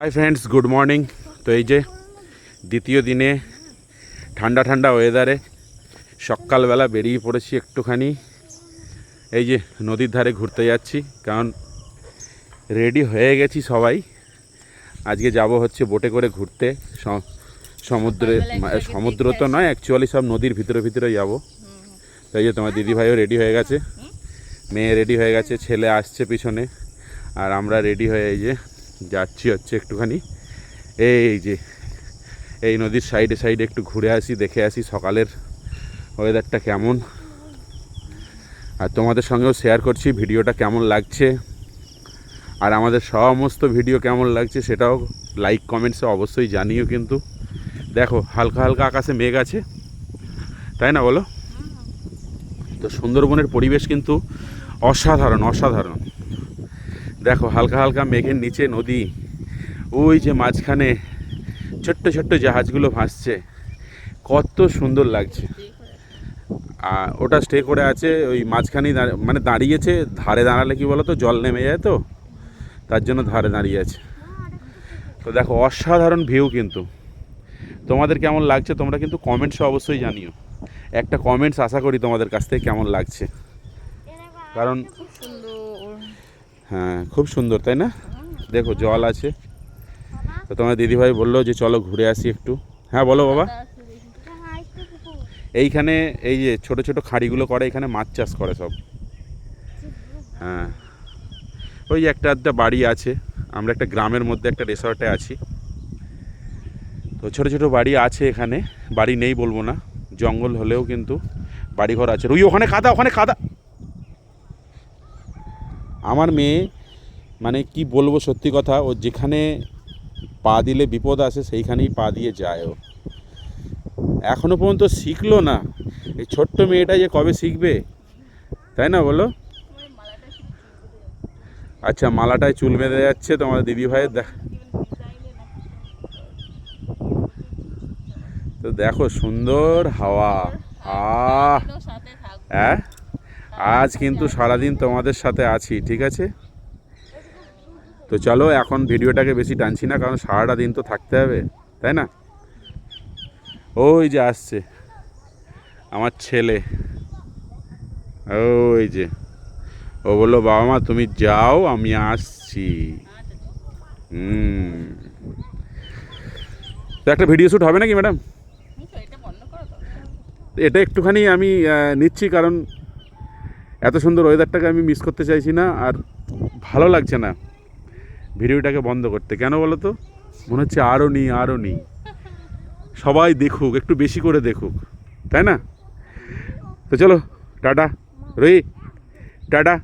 Hi friends good morning তো এই যে দ্বিতীয় দিনে ঠান্ডা ঠান্ডা ওয়েদারে সকালবেলা বেরিয়ে পড়েছি একটুখানি। এই যে নদীর ধারে ঘুরতে যাচ্ছি কারণ রেডি হয়ে গেছি সবাই। আজকে যাব হচ্ছে বোটে করে ঘুরতে। সমুদ্রে সমুদ্র তো নয় অ্যাকচুয়ালি সব নদীর ভিতরে ভিতরে যাব। তাই যে তোমার দিদিভাইও রেডি হয়ে গেছে। মেয়ে রেডি হয়ে গেছে ছেলে আসছে পিছনে। আর আমরা রেডি হয়ে এই যে যাচ্ছি হচ্ছে একটুখানি। এই যে, এই নদীর সাইডে সাইডে একটু ঘুরে আসি, দেখে আসি সকালের ওয়েদারটা কেমন। আর তোমাদের সঙ্গেও শেয়ার করছি ভিডিওটা কেমন লাগছে। আর আমাদের সমস্ত ভিডিও কেমন লাগছে সেটাও লাইক কমেন্টসে অবশ্যই জানিও কিন্তু। দেখো, হালকা হালকা আকাশে মেঘ আছে। তাই না বলো? তো সুন্দরবনের পরিবেশ কিন্তু অসাধারণ অসাধারণ। দেখো হালকা হালকা মেঘের নিচে নদী। ওই যে মাঝখানে ছোট্ট ছোট্ট জাহাজগুলো ভাসছে। কত সুন্দর লাগছে। আর ওটা স্টে করে আছে ওই মাঝখানেই মানে দাঁড়িয়েছে ধারে দাঁড়ালে কি বলো তো জল নেমে যায় তো? তার জন্য ধারে দাঁড়িয়ে আছে। তো দেখো অসাধারণ ভিউ কিন্তু। তোমাদের কেমন লাগছে তোমরা কিন্তু কমেন্টসে অবশ্যই জানিও। একটা কমেন্টস আশা করি তোমাদের কাছ থেকে কেমন লাগছে। কারণ হ্যাঁ খুব সুন্দর, তাই না? দেখো, জল আছে। তো তোমার দিদিভাই বলল যে চলো ঘুরে আসি একটু। হ্যাঁ বলো বাবা। এইখানে এই যে ছোট ছোট খাড়িগুলো করে, এখানে মাছ চাষ করে সব। হ্যাঁ। ওই একটা আধটা বাড়ি আছে। আমরা একটা গ্রামের মধ্যে একটা রিসর্টে আছি। তো ছোট ছোট বাড়ি আছে এখানে। বাড়ি নেই বলব না। জঙ্গল হলেও কিন্তু বাড়িঘর আছে। রুই, ওখানে কাদা ওখানে কাদা আমার মেয়ে মানে কি বলব সত্যি কথা ও যেখানে পা দিলে বিপদ আসে সেইখানেই পা দিয়ে যায় ও। এখনও পর্যন্ত শিখলো না। এই ছোট্ট মেয়েটা যে কবে শিখবে? তাই না বলো? আচ্ছা মালাটায় চুল বেঁধে যাচ্ছে তোমার দিদি ভাইয়ের দেখ। তো দেখো সুন্দর হাওয়া। আহ। হ্যাঁ? আজ কিন্তু সারাদিন তোমাদের সাথে আছি ঠিক আছে? তো চলো এখন ভিডিওটাকে বেশি টানছি না কারণ সারাটা দিন তো থাকতে হবে তাই না? ওই যে আসছে আমার ছেলে। ওই যে ও বলল বাবা মা তুমি যাও আমি আসছি। হুম। তো একটা ভিডিও শ্যুট হবে নাকি ম্যাডাম? এটা একটুখানি আমি নিচ্ছি কারণ এত সুন্দর ওয়েদারটাকে আমি মিস করতে চাইছি না, আর ভালো লাগছে না ভিডিওটাকে বন্ধ করতে। কেন বলো তো? মনে হচ্ছে আরও নিই আরও নি সবাই দেখুক, একটু বেশি করে দেখুক, তাই না? তো চলো, টাটা। রই টাটা।